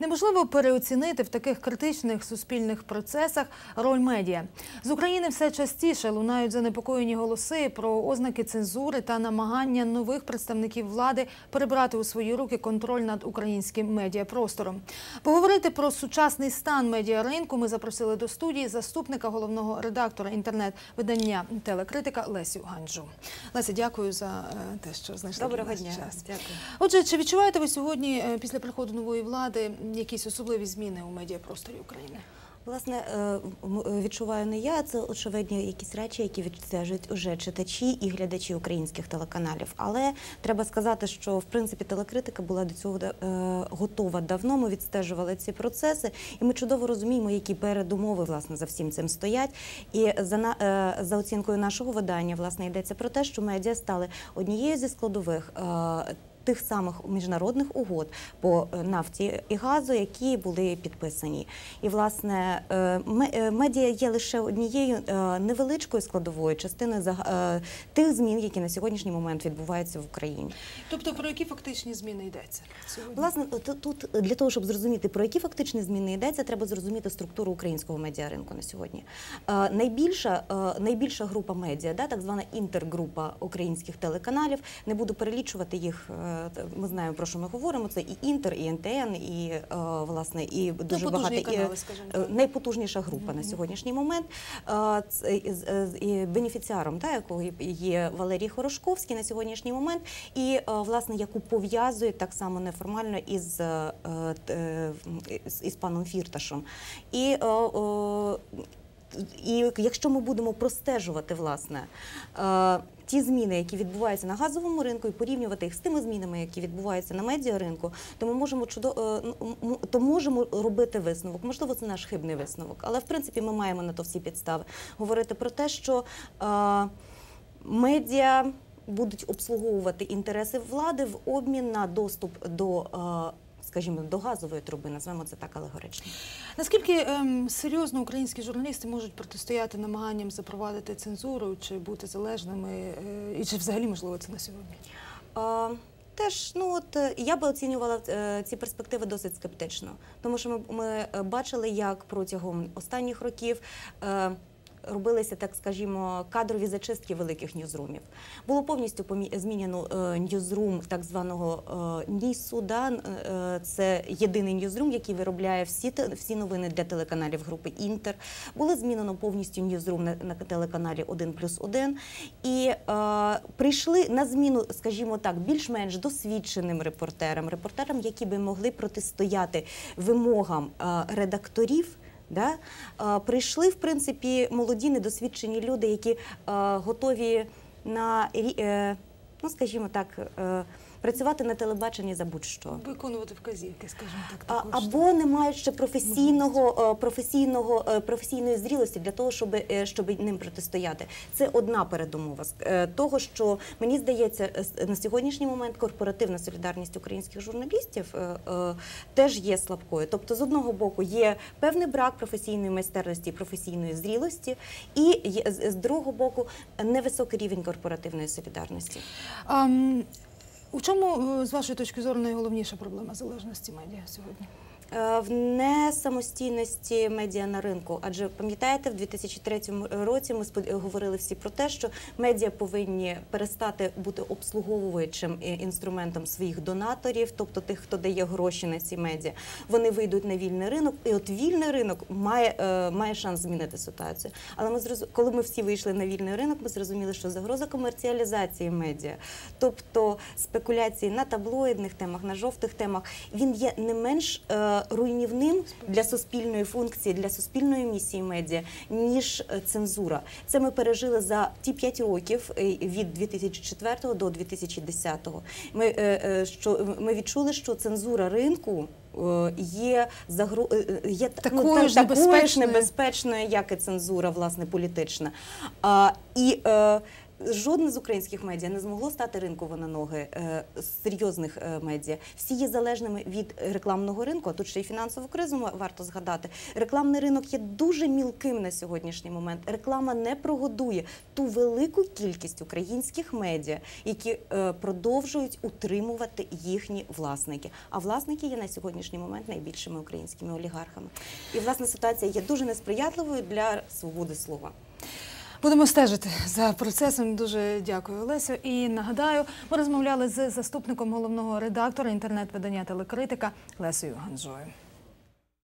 Неможливо переоцінити в таких критичних суспільних процесах роль медіа. З України все частіше лунають занепокоєні голоси про ознаки цензури та намагання нових представників влади перебрати у свої руки контроль над українським медіапростором. Поговорити про сучасний стан медіаринку ми запросили до студії заступника головного редактора інтернет-видання телекритика Лесю Ганджу. Леся, дякую за е, те, що знайшли Доброго дня. час. Дякую. Отже, чи відчуваєте ви сьогодні е, після приходу нової влади якісь особливі зміни у медіапросторі України? Власне, е, е, відчуваю не я, це очевидні якісь речі, які відстежують уже читачі і глядачі українських телеканалів. Але треба сказати, що в принципі телекритика була до цього е, готова давно. Ми відстежували ці процеси, і ми чудово розуміємо, які передумови власне за всім цим стоять. І за на за оцінкою нашого видання, власне, йдеться про те, що медіа стали однією зі складових. Тих самих міжнародних угод по е, нафті і газу, які були підписані, і власне е, е, медіа є лише однією невеличкою складовою частиною тих змін, які на сьогоднішній момент відбуваються в Україні. Тобто про які фактичні зміни йдеться сьогодні? Власне, тут для того, щоб зрозуміти про які фактичні зміни йдеться, треба зрозуміти структуру українського медіаринку на сьогодні. Найбільша, найбільша група медіа, да, так звана інтергрупа українських телеканалів. Не буду перелічувати їх. Е, Ми знаємо про що ми говоримо. Це і Інтер, і НТН, і е, власне і дуже потужні багато канали, скажімо е, найпотужніша група на сьогоднішній момент. Е, і бенефіціаром, да, якого є Валерій Хорошковський на сьогоднішній момент, і е, власне яку пов'язує так само неформально із, е, е, із паном Фірташем. І е, е, і якщо ми будемо простежувати власне е, ті зміни, які відбуваються на газовому ринку, і порівнювати їх з тими змінами, які відбуваються на медіаринку, то ми можемо чудо, е, ну, то можемо робити висновок. Можливо, це наш хибний висновок, але в принципі ми маємо на то всі підстави говорити про те, що е, медіа будуть обслуговувати інтереси влади в обмін на доступ до. Скажімо, до газової труби, назвемо це так алегорично. Наскільки ем, серйозно українські журналісти можуть протистояти намаганням запровадити цензуру чи бути залежними, е, і чи взагалі можливо це на сьогодні? А, Теж ну от е, я би оцінювала е, ці перспективи досить скептично, тому що ми, ми е, бачили, як протягом останніх років. е, Робилися, так скажімо, кадрові зачистки великих ньюзрумів. Було повністю змінено е, ньюзрум так званого е, НІСу. Е, це єдиний ньюзрум, який виробляє всі, всі новини для телеканалів групи Інтер. Було змінено повністю ньюзрум на, на телеканалі 1 плюс 1. І е, прийшли на зміну, скажімо так, більш-менш досвідченим репортерам, репортерам, які би могли протистояти вимогам е, редакторів. Да? Прийшли, в принципі, молоді, недосвідчені люди, які готові на е, ну, скажімо так, е, працювати на телебаченні за будь-що. Виконувати вказівки, скажімо так, також. або не мають ще професійного, е, професійного, е, професійної зрілості для того, щоб, е, щоб ним протистояти. Це одна передумова того, що мені здається, на сьогоднішній момент корпоративна солідарність українських журналістів теж є слабкою. Тобто, з одного боку, є певний брак професійної майстерності професійної зрілості, і з другого боку невисокий рівень корпоративної солідарності. Ам, у чому, е, з вашої точки зору, найголовніша проблема залежності медіа сьогодні? Е, В несамостійності медіа на ринку, адже пам'ятаєте, в 2003 році ми говорили всі про те, що медіа повинні перестати бути обслуговуючим е, інструментом своїх донаторів, тобто тих, хто дає гроші на ці медіа. Вони вийдуть на вільний ринок, і от вільний ринок має, е, має шанс змінити ситуацію. Але ми зроз... коли ми всі вийшли на вільний ринок, ми зрозуміли, що загроза комерціалізації медіа, тобто спекуляції на таблоїдних темах, на жовтих темах, він є не менш руйнівним для суспільної функції, для суспільної місії медіа, ніж е, цензура. Це ми пережили за ті 5 років е, від 2004 до 2010. Ми, е, що, ми відчули, що цензура ринку. Є загро... е, є та- Такою та- ж такою ж небезпечною, як і цензура, власне, політична. А, і е, Жодне з українських медіа не змогло стати ринково на ноги е, серйозних е, медіа. Всі є залежними від рекламного ринку. А тут ще й фінансову кризу варто згадати. Рекламний ринок є дуже мілким на сьогоднішній момент. Реклама не прогодує ту велику кількість українських медіа, які е, продовжують утримувати їхні власники. А власники є на сьогоднішній момент найбільшими українськими олігархами. І власне ситуація є дуже несприятливою для свободи слова. Будемо стежити за процесом. Дуже дякую, Олесю. І нагадаю, ми розмовляли з заступником головного редактора інтернет-видання телекритика Лесою Ганжою.